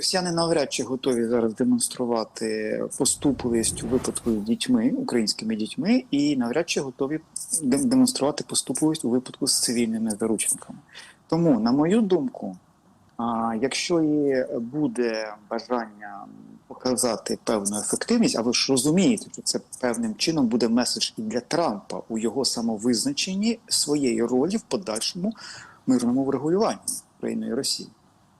Росіяни навряд чи готові зараз демонструвати поступливість у випадку з дітьми, українськими дітьми, і навряд чи готові демонструвати поступливість у випадку з цивільними заручниками. Тому, на мою думку, якщо і буде бажання показати певну ефективність, а ви ж розумієте, що це певним чином буде меседж і для Трампа у його самовизначенні своєї ролі в подальшому мирному врегулюванні України і Росії.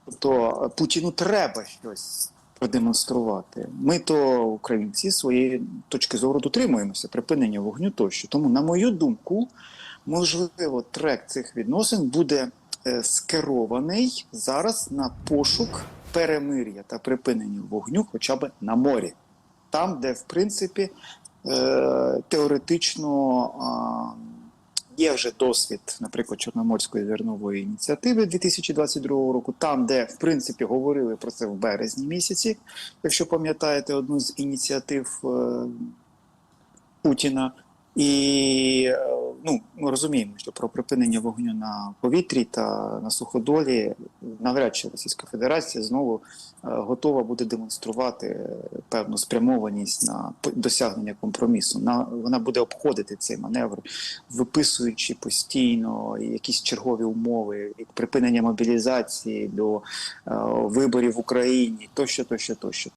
Тобто е, Путіну треба щось продемонструвати. Ми то українці своєї точки зору дотримуємося припинення вогню тощо. Тому, на мою думку, можливо, трек цих відносин буде е, скерований зараз на пошук перемир'я та припинення вогню, хоча б на морі, там, де в принципі е, теоретично. Є вже досвід, наприклад, Чорноморської зернової ініціативи 2022 року, там, де в принципі говорили про це в березні місяці, якщо пам'ятаєте одну з ініціатив е, Путіна. І е, ну, ми розуміємо, що про припинення вогню на повітрі та на суходолі навряд чи Російська Федерація знову е, готова буде демонструвати е, певну спрямованість на досягнення компромісу. На вона буде обходити цей маневр, виписуючи постійно якісь чергові умови від припинення мобілізації до е, виборів в Україні, тощо, тощо, тощо.